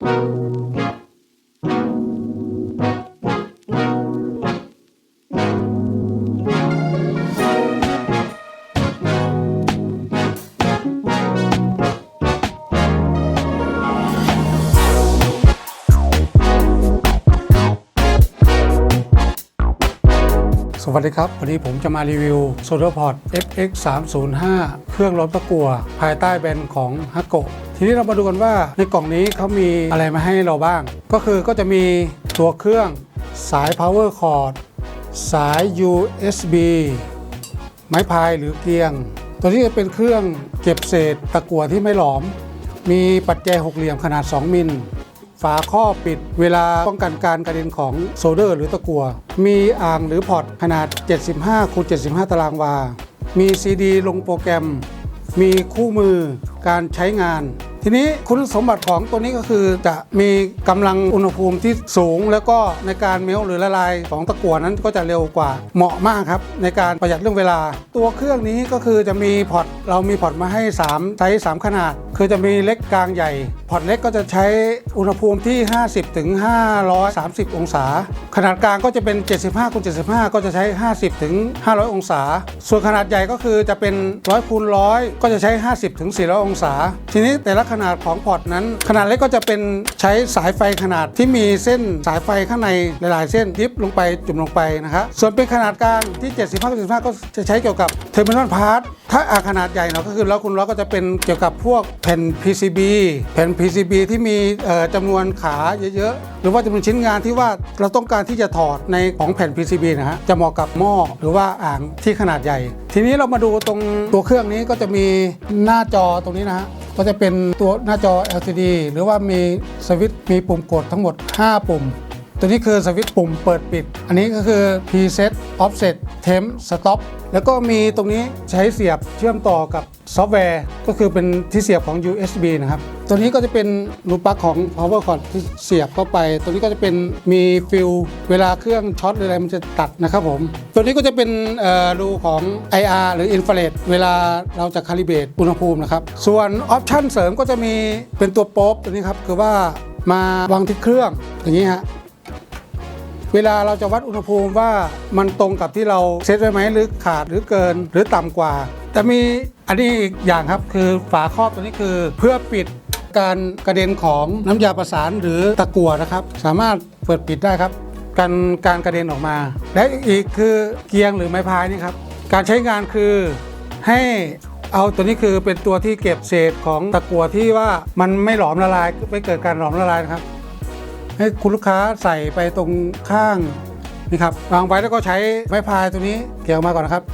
ส วัสดีครับ วันนี้ผมจะมารีวิว s o d a p o d FX 3 0 5เครื่องรถประกัว ภายใต้แบรนด์ของ h a g o ทีนี้เรามาดูกันว่าในกล่องนี้เขามีอะไรมาให้เราบ้าง ก็คือก็จะมีตัวเครื่องสาย power cord สาย USB ไม้พายหรือเกียง ตัวนี้จะเป็นเครื่องเก็บเศษตะกั่วที่ไม่หลอม มีปัจแจหกเหลี่ยมขนาด 2 มิล ฝาข้อปิด เวลาป้องกันการกระเด็นของโซเดอร์หรือตะกั่วมีอ่างหรือพอร์ตขนาด 75คูณ75 ตารางวา มีซีดีลงโปรแกรม มีคู่มือการใช้งาน ทีนี้คุณสมบัติของตัวนี้ก็คือจะมีกำลังอุณหภูมิที่สูง แล้วก็ในการเมล์หรือละลายของตะกั่วนั้นก็จะเร็วกว่าเหมาะมากครับ ในการประหยัดเรื่องเวลา ตัวเครื่องนี้ก็คือจะมีพอร์ตเรามีพอร์ตมาให้ 3 ไซส์3ขนาด คือจะมีเล็กกลางใหญ่ พอร์ตเล็กก็จะใช้อุณหภูมิที่ 50ถึง530 องศา ขนาดกลางก็จะเป็น 75คูณ75 ก็จะใช้ 50ถึง500 องศา ส่วนขนาดใหญ่ก็คือจะเป็น 100คูณ100 ก็จะใช้ 50ถึง400 องศา ทีนี้แต่ละขนาดของพอร์ตนั้น ขนาดเล็กก็จะเป็นใช้สายไฟขนาดที่มีเส้นสายไฟข้างในหลาย ๆ เส้นยิบลงไปจุ่มลงไปนะครับส่วนเป็นขนาดกลางที่ 75 75 ก็จะใช้เกี่ยวกับเทอร์มินอลพาร์ทถ้าอาขนาดใหญ่เนาะก็คือแล้วคุณล้อก็จะเป็นเกี่ยวกับพวกแผ่น PCB แผ่น PCB ที่มีเอ่อจำนวนขาเยอะๆ หรือว่าจำนวนชิ้นงานที่ว่าเราต้องการที่จะถอดในของแผ่น PCB นะฮะจะเหมาะกับหม้อหรือว่าอ่างที่ขนาดใหญ่ ทีนี้เรามาดูตรงตัวเครื่องนี้ก็จะมีหน้าจอตรงนี้นะฮะ ก็จะเป็นตัวหน้าจอ LCD หรือว่ามีสวิตช์มีปุ่มกดทั้งหมด 5 ปุ่ม ตัวนี้คือสวิตช์ปุ่มเปิดปิด อันนี้ก็คือ preset offset temp stop แล้วก็มีตรงนี้ใช้เสียบเชื่อมต่อกับซอฟต์แวร์ ก็คือเป็นที่เสียบของ USB นะครับ ตัวนี้ก็จะเป็นรูปลักของ power cord ที่เสียบเข้าไป ตัวนี้ก็จะเป็นมีฟิลเวลาเครื่องช็อตหรืออะไรมันจะตัดนะครับผม ตัวนี้ก็จะเป็นรูของ IR หรือ infrared เวลาเราจะคาลิเบตอุณหภูมินะครับ ส่วนออปชันเสริมก็จะมีเป็นตัวโป๊บตัวนี้ครับคือว่ามาวางที่เครื่องอย่างนี้ฮะเวลาเราจะวัดอุณหภูมิว่ามันตรงกับที่เราเซตไว้ไหมหรือขาดหรือเกินหรือต่ำกว่า แต่มีอันนี้อีกอย่างครับคือฝาครอบตัวนี้คือเพื่อปิด การกระเด็นของน้ำยาประสานหรือตะกั่วนะครับ สามารถเปิดปิดได้ครับการการกระเด็นออกมา และอีกคือเกียงหรือไม้พายนี่ครับการใช้งานคือให้เอาตัวนี้คือเป็นตัวที่เก็บเศษของตะกั่วที่ว่ามันไม่หลอมละลายไม่เกิดการหลอมละลายนะครับ ให้คุณลูกค้าใส่ไปตรงข้างนี่ครับวางไว้แล้วก็ใช้ไม้พายตัวนี้เกี่ยวมาก่อนนะครับ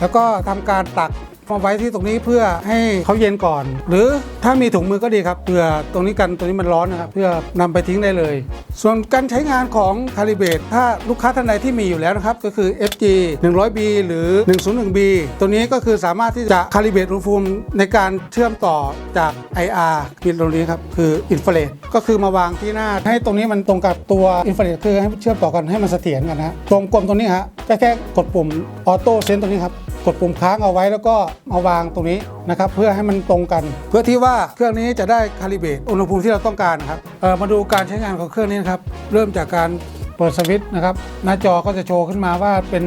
แล้วก็ทำการตัก มาไว้ที่ตรงนี้เพื่อให้เขาเย็นก่อน หรือถ้ามีถุงมือก็ดีครับเผื่อตรงนี้กันตรงนี้มันร้อนนะครับเพื่อนำไปทิ้งได้เลย ส่วนการใช้งานของคาลิเบตถ้าลูกค้าท่านใดที่มีอยู่แล้วนะครับก็คือ FG 100B หรือ 101B ตัวนี้ก็คือสามารถที่จะคาลิเบตอุณหภูมิในการเชื่อมต่อจาก IR คือตรงนี้ครับคืออินฟ a เรดก็คือมาวางที่หน้า ให้ตรงนี้มันตรงกับตัวอินฟ a เรดคือให้เชื่อมต่อกันให้มันเสถียรกันนะฮะตรงกลมตรงนี้ฮะแค่แค่กดปุ่มออโต้เซนตรงนี้ครับกดปุ่มค้างเอาไว้แล้วก็มาวางตรงนี้นะครับเพื่อให้มันตรงกัน เพื่อที่ว่าเครื่องนี้จะได้คาลิเบตอุณหภูมิที่เราต้องการนะครับมาดูการใช้งานของเครื่องนี้นะครับเริ่มจากการ เปิดสวิตช์นะครับ หน้าจอก็จะโชว์ขึ้นมาว่าเป็น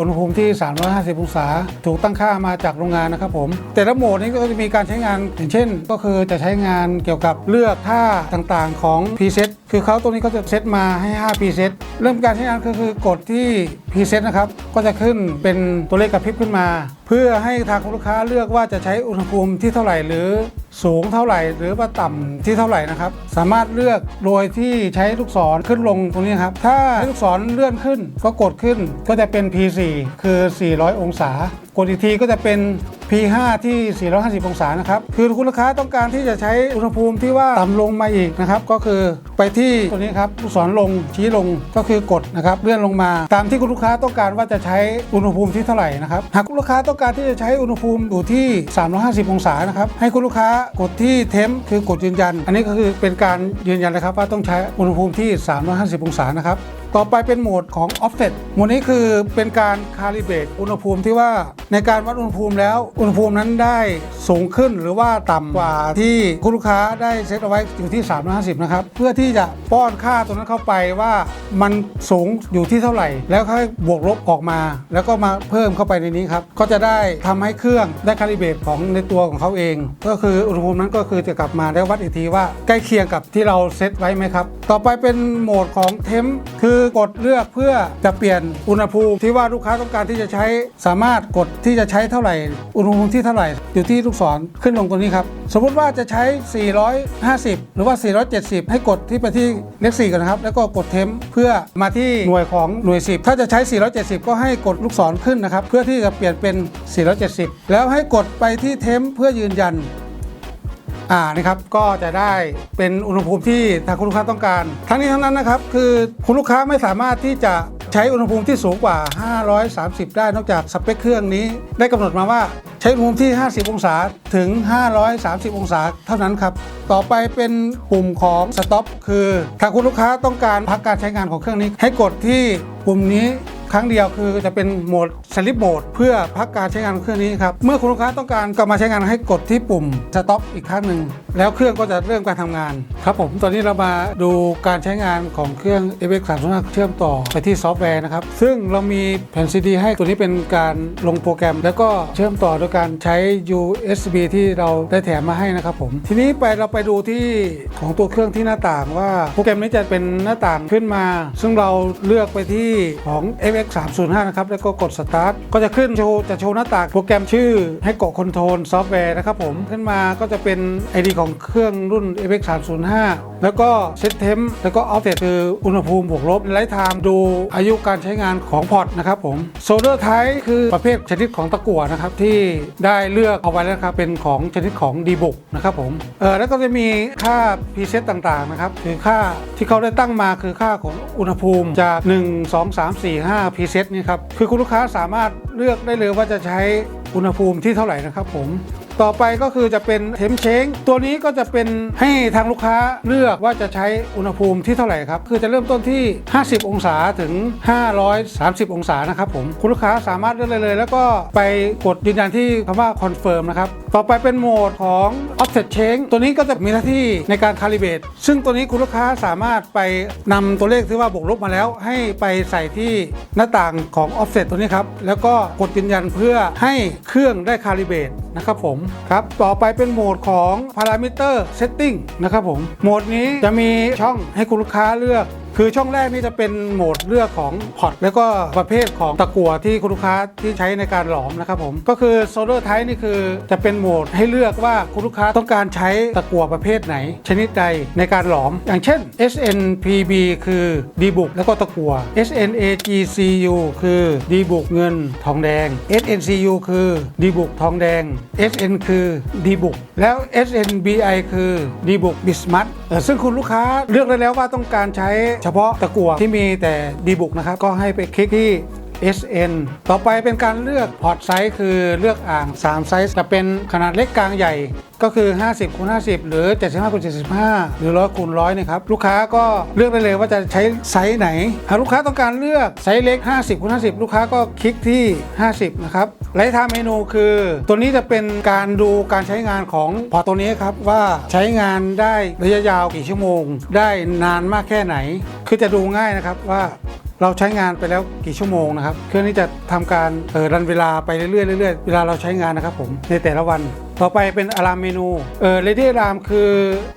อุณหภูมิที่ 350 องศา ถูกตั้งค่ามาจากโรงงานนะครับผม แต่ละโหมดนี้ก็จะมีการใช้งานอย่างเช่น ก็คือจะใช้งานเกี่ยวกับเลือกท่าต่างๆของ preset คือเขาตรงนี้เขาจะเซตมาให้ 5 preset เริ่มการใช้งานก็คือกดที่ preset นะครับ ก็จะขึ้นเป็นตัวเลขกระพริบขึ้นมา เพื่อให้ทางคุณลูกค้าเลือกว่าจะใช้อุณหภูมิที่เท่าไหร่หรือสูงเท่าไหร่หรือว่าต่ำที่เท่าไหร่นะครับ สามารถเลือกโดยที่ใช้ลูกศรขึ้นลงตรงนี้ครับถ้าลูกศรเลื่อนขึ้นก็กดขึ้นก็จะเป็น P4 คือ 400 องศากดอีกทีก็จะเป็น P5 ที่ 450 องศานะครับ คือคุณลูกค้าต้องการที่จะใช้อุณหภูมิที่ว่าต่ำลงมาอีกนะครับ ก็คือไปที่ตัวนี้ครับลูกศรลงชี้ลงก็คือกดนะครับเลื่อนลงมา ตามที่คุณลูกค้าต้องการว่าจะใช้อุณหภูมิที่เท่าไหร่นะครับ หากคุณลูกค้าต้องการที่จะใช้อุณหภูมิอยู่ที่ 350 องศานะครับให้คุณลูกค้ากดที่เทมคือกดยืนยัน อันนี้ก็คือเป็นการยืนยันนะครับว่าต้องใช้อุณหภูมิที่ 350 องศานะครับต่อไปเป็นโหมดของ offset โหมดนี้คือเป็นการ calibrate อุณหภูมิที่ว่าในการวัดอุณหภูมิแล้ว อุณหภูมินั้นได้สูงขึ้นหรือว่าต่ำกว่าที่คุณลูกค้าได้เซตเอาไว้อยู่ที่ 350 นะครับ เพื่อที่จะป้อนค่าตัวนั้นเข้าไปว่ามันสูงอยู่ที่เท่าไหร่ แล้วค่อยบวกลบออกมา แล้วก็มาเพิ่มเข้าไปในนี้ครับ ก็จะได้ทำให้เครื่องได้คาลิเบตของในตัวของเขาเอง ก็คืออุณหภูมินั้นก็คือจะกลับมาได้วัดอีกทีว่าใกล้เคียงกับที่เราเซตไว้ไหมครับ ต่อไปเป็นโหมดของเทมคือกดเลือกเพื่อจะเปลี่ยนอุณหภูมิที่ว่าลูกค้าต้องการที่จะใช้สามารถกดที่จะใช้เท่าไหร่ อุณหภูมิที่เท่าไหร่ อยู่ที่ลูกศรขึ้นลงตรงนี้ครับ สมมุติว่าจะใช้ 450 หรือว่า 470 ให้กดที่ไปที่เลข4กันนะครับ แล้วก็กดเทมเพื่อมาที่หน่วยของหน่วย 10 ถ้าจะใช้ 470 ก็ให้กดลูกศรขึ้นนะครับ เพื่อที่จะเปลี่ยนเป็น 470 แล้วให้กดไปที่เทมเพื่อยืนยัน อ่านะครับก็จะได้เป็นอุณหภูมิที่ทางคุณลูกค้าต้องการ ทั้งนี้ทั้งนั้นนะครับคือคุณลูกค้าไม่สามารถที่จะใช้อุณหภูมิที่สูงกว่า 530 ได้นอกจากสเปคเครื่องนี้ ได้กำหนดมาว่าใช้อุณหภูมิที่ 50 องศาถึง 530 องศาเท่านั้นครับ ต่อไปเป็นปุ่มของ Stop คือทาคุณลูกค้าต้องการพักการใช้งานของเครื่องนี้ ให้กดที่ปุ่มนี้ ครั้งเดียวคือจะเป็นโหมดสลิปโหมดเพื่อพักการใช้งานเครื่องนี้ครับ เมื่อคุณลูกค้าต้องการกลับมาใช้งานให้กดที่ปุ่มสต็อปอีกครั้งหนึ่งแล้วเครื่องก็จะเริ่มการทำงาน ครับผมตอนนี้เรามาดูการใช้งานของเครื่อง a v x 3 5เชื่อมต่อไปที่ซอฟต์แวร์นะครับ ซึ่งเรามีแผ่นซีดีให้ตัวนี้เป็นการลงโปรแกรม แล้วก็เชื่อมต่อโดยการใช้ USB ที่เราได้แถมมาให้นะครับผม ทีนี้ไปเราไปดูที่ของตัวเครื่องที่หน้าต่างว่าโปรแกรมนี้จะเป็นหน้าต่างขึ้นมา ซึ่งเราเลือกไปที่ของ X305 นะครับแล้วก็กด Start ก็จะขึ้นโชว์จะโชว์หน้าต่างโปรแกรมชื่อให้กดคอนโทรลซอฟต์แวร์นะครับผมขึ้นมาก็จะเป็น ID ของเครื่องรุ่น FX 305แล้วก็เซตเทมแล้วก็ออฟเซตคืออุณหภูมิบวกลบไลท์ไทม์ดูอายุการใช้งานของพอร์ตนะครับผมโซลเดอร์ไทป์คือประเภทชนิดของตะกั่วนะครับที่ได้เลือกเอาไว้แล้วนะครับเป็นของชนิดของดีบุกนะครับผมเออแล้วก็จะมีค่าพรีเซตต่างๆนะครับคือค่าที่เขาได้ตั้งมาคือค่าของอุณหภูมิจาก 1 2 3 4 5พรีเซตนี่ครับ คือคุณลูกค้าสามารถเลือกได้เลยว่าจะใช้อุณหภูมิที่เท่าไหร่นะครับผม ต่อไปก็คือจะเป็นเทมเชงตัวนี้ก็จะเป็นให้ทางลูกค้าเลือกว่าจะใช้อุณหภูมิที่เท่าไหร่ครับ คือจะเริ่มต้นที่ 50 องศาถึง 530 องศานะครับผมคุณลูกค้าสามารถเลือกได้เลย แล้วก็ไปกดยืนยันที่คำว่าคอนเฟิร์มนะครับต่อไปเป็นโหมดของ offset change ตัวนี้ก็จะมีหน้าที่ในการ calibrate ซึ่งตัวนี้คุณลูกค้าสามารถไปนำตัวเลขที่ว่าบวกลบมาแล้ว ให้ไปใส่ที่หน้าต่างของ offset ตัวนี้ครับแล้วก็กดยืนยันเพื่อให้เครื่องได้ calibrate นะครับผมครับ ต่อไปเป็นโหมดของพารามิเตอร์เซตติ้งนะครับผม โหมดนี้จะมีช่องให้คุณลูกค้าเลือก คือช่องแรกนี่จะเป็นโหมดเลือกของพอร์ตแล้วก็ประเภทของตะกั่วที่คุณลูกค้าที่ใช้ในการหลอมนะครับผมก็คือโซล d ด r type นี่คือจะเป็นโหมดให้เลือกว่าคุณลูกค้าต้องการใช้ตะกั่วประเภทไหน ชนิดใดในการหลอม อย่างเช่น SNPB คือดีบุกแล้วก็ตะกั่ว SNAGCU คือดีบุกเงินทองแดง SNCU คือดีบุกทองแดง SN คือดีบุกแล้ว SNBI คือดีบุกบิสมัต ซึ่งคุณลูกค้าเลือกได้แล้วว่าต้องการใช้เฉพาะตะกั่วที่มีแต่ดีบุกนะครับ ก็ให้ไปคลิกที่ SN ต่อไปเป็นการเลือกพอร์ตไซส์คือเลือกอ่าง 3 ไซส์จะเป็นขนาดเล็กกลางใหญ่ก็คือ 50คูณ50 หรือ 75คูณ75 หรือ 100คูณ100นะครับ ลูกค้าก็เลือกได้เลยว่าจะใช้ไซส์ไหน หากลูกค้าต้องการเลือกไซส์เล็ก 50คูณ50 ลูกค้าก็คลิกที่ 50 นะครับไลท์ไทม์เมนูคือ ตัวนี้จะเป็นการดูการใช้งานของพอร์ตตัวนี้ครับ ว่าใช้งานได้ระยะยาวกี่ชั่วโมง ได้นานมากแค่ไหน คือจะดูง่ายนะครับว่า เราใช้งานไปแล้วกี่ชั่วโมงนะครับ เครื่องนี้จะทำการเออรันเวลาไปเรื่อยๆเรื่อยๆเวลาเราใช้งานนะครับผมในแต่ละวัน ต่อไปเป็นอะลามเมนูเออเรดี้อะลามคือ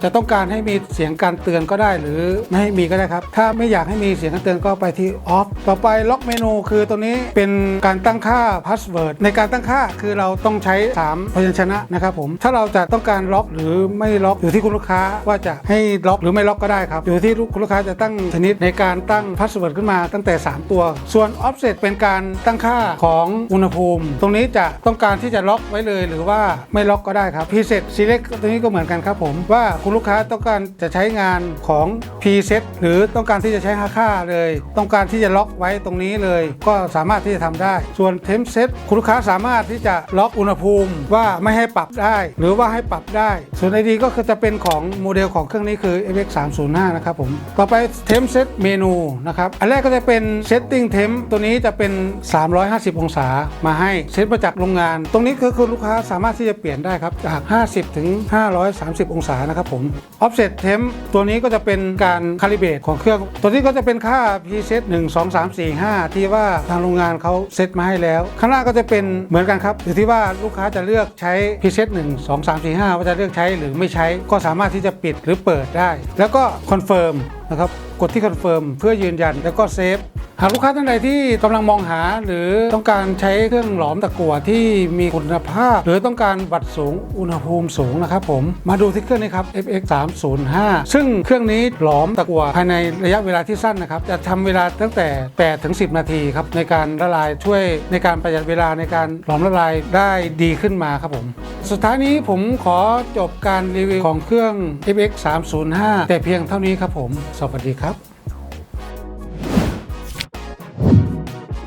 จะต้องการให้มีเสียงการเตือนก็ได้ หรือไม่ให้มีก็ได้ครับ ถ้าไม่อยากให้มีเสียงการเตือนก็ไปที่ออฟต่อไปล็อกเมนูคือตัวนี้เป็นการตั้งค่าพาสเวิร์ดในการตั้งค่าคือเราต้องใช้3พยัญชนะนะครับผมถ้าเราจะต้องการล็อกหรือไม่ล็อกอยู่ที่คุณลูกค้าว่าจะให้ล็อกหรือไม่ล็อกก็ได้ครับอยู่ที่คุณลูกค้าจะตั้งชนิดในการตั้งพาสเวิร์ดขึ้นมาตั้งแต่ 3 ตัว ส่วน offset เป็นการตั้งค่าของอุณหภูมิ ตรงนี้จะต้องการที่จะล็อกไว้เลย หรือว่าไม่ล็อกล็อกก็ได้ครับ preset select ตัวนี้ก็เหมือนกันครับผมว่าคุณลูกค้าต้องการจะใช้งานของ preset หรือต้องการที่จะใช้ค่าเลย ต้องการที่จะล็อกไว้ตรงนี้เลย ก็สามารถที่จะทำได้ ส่วน temp set คุณลูกค้าสามารถที่จะล็อกอุณหภูมิว่าไม่ให้ปรับได้ หรือว่าให้ปรับได้ ส่วน ID ก็คือจะเป็นของโมเดลของเครื่องนี้คือ FX 305นะครับผมต่อไป temp set เมนูนะครับอันแรกก็จะเป็น setting temp ตัวนี้จะเป็น 350 องศามาให้เซตมาจากโรงงาน ตรงนี้คือคุณลูกค้าสามารถที่จะเปลี่ยนได้ครับจาก 50 ถึง 530 องศานะครับผม offset temp ตัวนี้ก็จะเป็นการคาลิเบตของเครื่อง ตัวนี้ก็จะเป็นค่า preset 1 2 3 4 5 ที่ว่าทางโรงงานเขาเซตมาให้แล้ว ข้างหน้าก็จะเป็นเหมือนกันครับอยู่ที่ว่าลูกค้าจะเลือกใช้ preset 1 2 3 4 5 ว่าจะเลือกใช้หรือไม่ใช้ก็สามารถที่จะปิดหรือเปิดได้ แล้วก็ confirm นะครับกดที่ confirm เพื่อยืนยันแล้วก็เซฟหากลูกค้าท่านใดที่กำลังมองหาหรือต้องการใช้เครื่องหลอมตะกั่วที่มีคุณภาพ หรือต้องการวัดสูงอุณหภูมิสูงนะครับผมมาดูที่เครื่องนี้ครับ FX 305ซึ่งเครื่องนี้หลอมตะกั่วภายในระยะเวลาที่สั้นนะครับจะทำเวลาตั้งแต่8ถึง10 นาทีครับในการละลายช่วยในการประหยัดเวลาในการหลอมละลายได้ดีขึ้นมาครับผมสุดท้ายนี้ผมขอจบการรีวิวของเครื่อง FX 305แต่เพียงเท่านี้ครับผมสวัสดีครับ